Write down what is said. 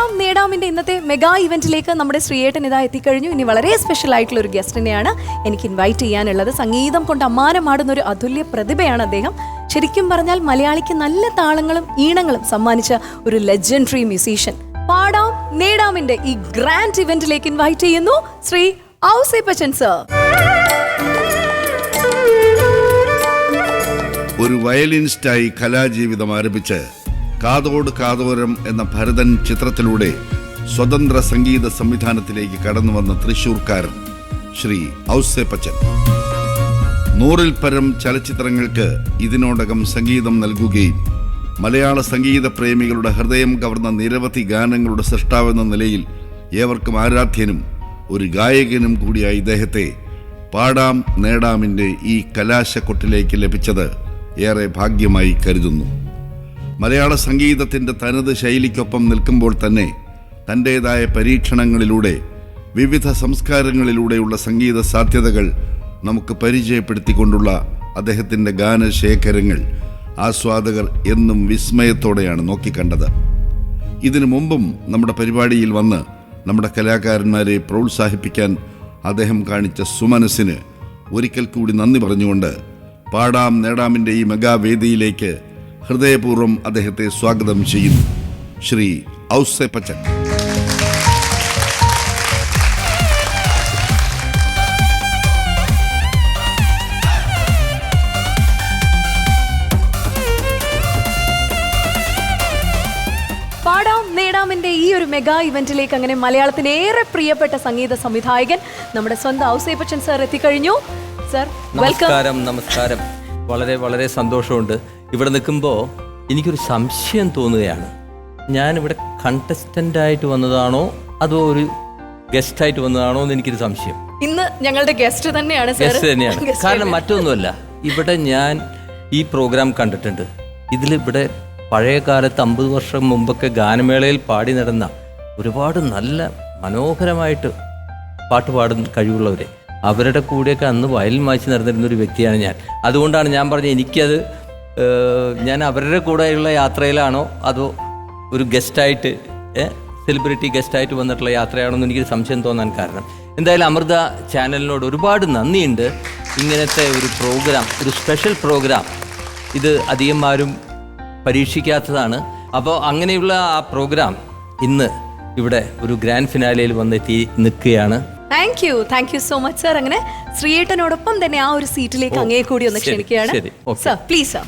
പാടാം നേടാമിന്റെ ഇന്നത്തെ മെഗാ ഇവന്റിലേക്ക് നമ്മുടെ ശ്രീയേട്ടൻ ഇതാ എത്തിക്കഴിഞ്ഞു. ഇനി വളരെ സ്പെഷ്യൽ ആയിട്ടുള്ള ഒരു ഗസ്റ്റിനെയാണ് എനിക്ക് ഇൻവൈറ്റ് ചെയ്യാനുള്ളത്. സംഗീതം കൊണ്ട് അമ്മാനമാടുന്ന ഒരു അതുല്യ പ്രതിഭയാണ് അദ്ദേഹം. ശരിക്കും പറഞ്ഞാൽ മലയാളിക്ക് നല്ല താളങ്ങളും ഈണങ്ങളും സമ്മാനിച്ച ഒരു ലെജൻഡറി മ്യൂസീഷ്യൻ പാടാം നേടാമിന്റെ ഈ ഗ്രാൻഡ് ഇവന്റിലേക്ക് ഇൻവൈറ്റ് ചെയ്യുന്നു ശ്രീ ഔസേപ്പച്ചൻ സർ ഒരു വയലിനിസ്റ്റായി കലാജീവിതം ആരംഭിച്ച് കാതോട് കാതോരം എന്ന ഭരതൻ ചിത്രത്തിലൂടെ സ്വതന്ത്ര സംഗീത സംവിധാനത്തിലേക്ക് കടന്നു വന്ന തൃശൂർക്കാരൻ ശ്രീ ഔസേപ്പച്ചൻ നൂറിൽ പരം ചലച്ചിത്രങ്ങൾക്ക് ഇതിനോടകം സംഗീതം നൽകുകയും മലയാള സംഗീത പ്രേമികളുടെ ഹൃദയം കവർന്ന നിരവധി ഗാനങ്ങളുടെ സൃഷ്ടാവെന്ന നിലയിൽ ഏവർക്കും ആരാധ്യനും ഒരു ഗായകനും കൂടിയായ ഇദ്ദേഹത്തെ പാടാം നേടാമിന്റെ ഈ കലാശക്കൊട്ടിലേക്ക് ലഭിച്ചത് ഏറെ ഭാഗ്യമായി കരുതുന്നു. മലയാള സംഗീതത്തിന്റെ തനത് ശൈലിക്കൊപ്പം നിൽക്കുമ്പോൾ തന്നെ തന്റേതായ പരീക്ഷണങ്ങളിലൂടെ വിവിധ സംസ്കാരങ്ങളിലൂടെയുള്ള സംഗീത സാധ്യതകൾ നമുക്ക് പരിചയപ്പെടുത്തിക്കൊണ്ടുള്ള അദ്ദേഹത്തിന്റെ ഗാനശേഖരങ്ങൾ ആസ്വാദകർ എന്നും വിസ്മയത്തോടെയാണ് നോക്കിക്കണ്ടത്. ഇതിനു മുമ്പും നമ്മുടെ പരിപാടിയിൽ വന്ന് നമ്മുടെ കലാകാരന്മാരെ പ്രോത്സാഹിപ്പിക്കാൻ അദ്ദേഹം കാണിച്ച സുമനസ്സിന് ഒരിക്കൽ കൂടി നന്ദി പറഞ്ഞുകൊണ്ട് പാടാം നേടാമിന്റെ ഈ മെഗാവേദിയിലേക്ക് ഹൃദയപൂർവം അദ്ദേഹത്തെ സ്വാഗതം ചെയ്യുന്നു. ശ്രീ ഔസേപ്പച്ചൻ പാടാം നേടാമിന്റെ ഈ ഒരു മെഗാ ഇവന്റിലേക്ക് അങ്ങനെ മലയാളത്തിന് ഏറെ പ്രിയപ്പെട്ട സംഗീത സംവിധായകൻ നമ്മുടെ സ്വന്തം ഔസേപ്പച്ചൻ സാർ എത്തിക്കഴിഞ്ഞു. സർ വെൽക്കം നമസ്കാരം നമസ്കാരം. വളരെ വളരെ സന്തോഷമുണ്ട്. ഇവിടെ നിൽക്കുമ്പോൾ എനിക്കൊരു സംശയം തോന്നുകയാണ്. ഞാനിവിടെ കണ്ടസ്റ്റന്റായിട്ട് വന്നതാണോ? അതോ ഒരു ഗസ്റ്റായിട്ട് വന്നതാണോ എന്ന് എനിക്കൊരു സംശയം. ഇന്ന് ഞങ്ങളുടെ ഗസ്റ്റ് തന്നെയാണ് ഗസ്റ്റ് തന്നെയാണ്. കാരണം മറ്റൊന്നുമല്ല. ഇവിടെ ഞാൻ ഈ പ്രോഗ്രാം കണ്ടിട്ടുണ്ട്. ഇതിൽ ഇവിടെ പഴയ കാലത്ത് അമ്പത് വർഷം മുമ്പൊക്കെ ഗാനമേളയിൽ പാടി നടന്ന ഒരുപാട് നല്ല മനോഹരമായിട്ട് പാട്ട് പാടുന്ന കഴിവുള്ളവരെ. അവരുടെ കൂടെയൊക്കെ അന്ന് വയലിൽ മായ്ച്ച് നടന്നിരുന്ന ഒരു വ്യക്തിയാണ് ഞാൻ. അതുകൊണ്ടാണ് ഞാൻ പറഞ്ഞത് എനിക്കത് ഞാൻ അവരുടെ കൂടെയുള്ള യാത്രയിലാണോ അതോ ഒരു ഗസ്റ്റായിട്ട് സെലിബ്രിറ്റി ഗസ്റ്റായിട്ട് വന്നിട്ടുള്ള യാത്രയാണോ എന്ന് എനിക്ക് സംശയം തോന്നാൻ കാരണം. എന്തായാലും അമൃത ചാനലിനോട് ഒരുപാട് നന്ദിയുണ്ട്. ഇങ്ങനത്തെ ഒരു പ്രോഗ്രാം ഒരു സ്പെഷ്യൽ പ്രോഗ്രാം. ഇത് അധികം ആരും പരീക്ഷിക്കാത്തതാണ്. അപ്പോൾ അങ്ങനെയുള്ള ആ പ്രോഗ്രാം ഇന്ന് ഇവിടെ ഒരു ഗ്രാൻഡ് ഫിനാലയിൽ വന്നെത്തി നിൽക്കുകയാണ്. Thank you thank you so much sir അങ്ങനെ ശ്രീയേട്ടനോടൊപ്പം തന്നെ ആ ഒരു സീറ്റിലേക്ക് അങ്ങേ കൂടി ഒന്ന് ക്ഷണിക്കുകയാണ്. Sir please sir